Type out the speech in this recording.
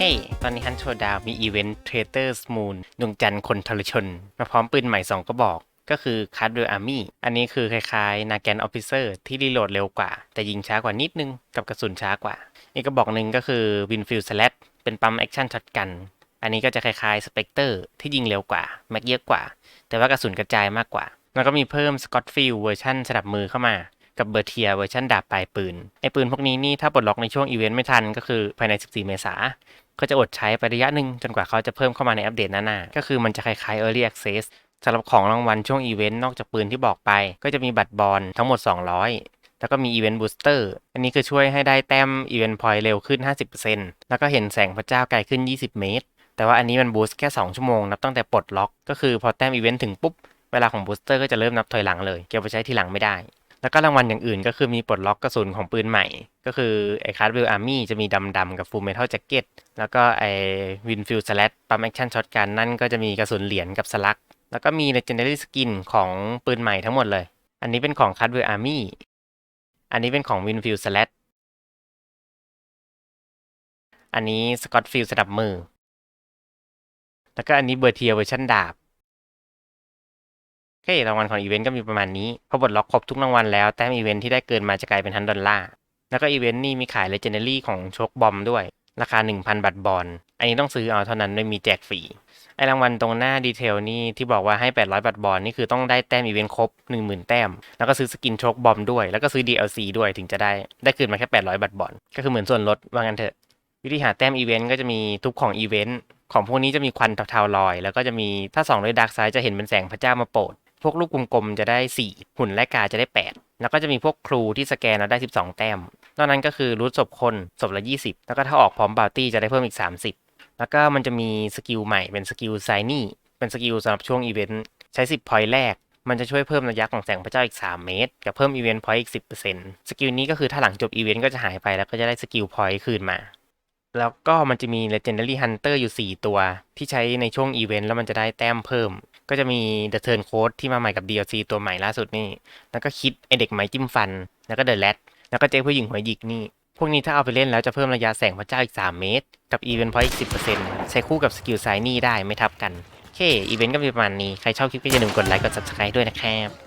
เฮ้ยตอนนี้ฮันโชดาวมีอีเวนต์เทรเตอร์สมูนดวงจันทร์คนทรชน มาพร้อมปืนใหม่ 2กระบอก ก็คือค a r d เ a อาร์มี่อันนี้คือคล้ายๆนาแกนออฟฟิเซอร์ที่รีโหลดเร็วกว่า แต่ยิงช้ากว่านิดนึง กับกระสุนช้ากว่า อีกกระบอกหนึ่งก็คือวินฟิลส l ล t เป็นปั๊มแอคชั่นช็อตกัน อันนี้ก็จะคล้ายๆสเปกเตอร์ที่ยิงเร็วกว่า แม็กเยอะกว่า แต่ว่ากระสุนกระจายมากกว่า แล้วก็มีเพิ่มสกอตฟิลเวอร์ชันสนับมือเข้ามากับเบอร์เทียเวอร์ชันดาบปลายปืน ไอปืนพวกนี้นี่ถ้าปลดล็อกในช่วงอีเวนต์ไม่ทันก็คือภายใน 14 เมษา ก็จะอดใช้ไประยะหนึ่งจนกว่าเขาจะเพิ่มเข้ามาในอัปเดตหน้าๆก็คือมันจะคล้ายๆ Early Access สำหรับของรางวัลช่วงอีเวนต์นอกจากปืนที่บอกไป ก็จะมีบัตรบอลทั้งหมด 200 แล้วก็มีอีเวนต์บูสเตอร์อันนี้คือช่วยให้ได้แต้มอีเวนต์พอยต์เร็วขึ้น 50%แล้วก็เห็นแสงพระเจ้าไกลขึ้น 20 เมตร แต่ว่าอันนี้มันบูสต์แค่ 2 ชั่วโมงนับตั้งแต่ปลดล็อก ก็คือพอแต้มอีเวนต์ถึงปุ๊บ เวลาของบูสเตอร์ก็จะเริ่มนับถอยหลังเลย เก็บไปใช้ทีหลังไม่ได้ แล้วก็รางวัลอย่างอื่นก็คือมีปลดล็อกกระสุนของปืนใหม่ ก็คือไอ้คาร์ดวิลอาร์มี่จะมีดำดำๆกับฟูลเมทัลแจ็คเก็ตแล้วก็ไอ้วินฟิลส l ล t ปั๊มแอคชั่นช็อตกันนั่นก็จะมีกระสุนเหรียญกับสลัก แล้วก็มี legendary skin ของปืนใหม่ทั้งหมดเลย อันนี้เป็นของคาร์ดวิลอาร์มี่อันนี้เป็นของวินฟิลส l ล t อันนี้สกอตฟิลสนับมือ แล้วก็อันนี้เบอร์เทียเวอร์ชันดาบ เครางวัลของอีเวนต์ก็มีประมาณนี้ พอบทล็อกครบทุกรางวัลแล้วแต้มอีเวนต์ที่ได้เกินมาจะกลายเป็นทันดอลลาร์ แล้วก็อีเวนต์นี่มีขาย Legendary ของโชคบอมด้วย ราคา 1,000บัตรบอล อันนี้ต้องซื้อเอาเท่านั้นไม่มีแจกฟรี ไอรางวัลตรงหน้าดีเทลนี่ที่บอกว่าให้ 800บัตรบอลนี่คือต้องได้แต้มอีเวนต์ครบ 10,000 แต้ม แล้วก็ซื้อสกินโชคบอมด้วย แล้วก็ซื้อ DLC ด้วยถึงจะได้ ได้คืนมาแค่ 800บัตรบอล ก็คือเหมือนส่วนลดว่างั้นเถอะ วิธีหาแต้มอีเวนต์ก็จะมีทุกของอีเวนต์ ของพวกนี้จะมีควันเทาๆลอย แล้วก็จะมีถ้าส่องด้วยดาร์กไซด์จะเห็นเป็นแสงพระเจ้ามาโปรด วกลูกกลมๆจะได้ 4 หุ่นและกาจะได้ 8 แล้วก็จะมีพวกครูที่สแกนแล้วได้ 12 แต้ม นอกนั้นก็คือรูทศพคนศพละ 20 แล้วก็ถ้าออกพร้อมบาวตี้จะได้เพิ่มอีก 30 แล้วก็มันจะมีสกิลใหม่เป็นสกิลไซนี่เป็นสกิลสำหรับช่วงอีเวนต์ใช้ 10พอยต์แรกมันจะช่วยเพิ่มระยะของแสงพระเจ้าอีก 3 เมตร กับเพิ่มอีเวนต์พอยต์อีก 10%สกิลนี้ก็คือถ้าหลังจบอีเวนต์ก็จะหายไปแล้วก็จะได้สกิลพอยต์คืนมา แล้วก็มันจะมี Legendary Hunter อยู่ 4 ตัว ที่ใช้ในช่วงอีเวนต์แล้วมันจะได้แต้มเพิ่ม ก็จะมี The Turn Code ที่มาใหม่กับ DLC ตัวใหม่ล่าสุดนี่ แล้วก็คิดไอเด็กไม้จิ้มฟัน แล้วก็ The Rat แล้วก็เจ๊ผู้หญิงหัวหยิกนี่ พวกนี้ถ้าเอาไปเล่นแล้วจะเพิ่มระยะแสงพระเจ้าอีก 3 เมตร กับอีเวนต์พอยต์อีก 10%ใช้คู่กับสกิลไซนี่ได้ไม่ทับกัน โอเค อีเวนต์ก็มีประมาณนี้ ใครชอบคลิปก็อย่าลืมกดไลค์ กด subscribe ด้วยนะครับ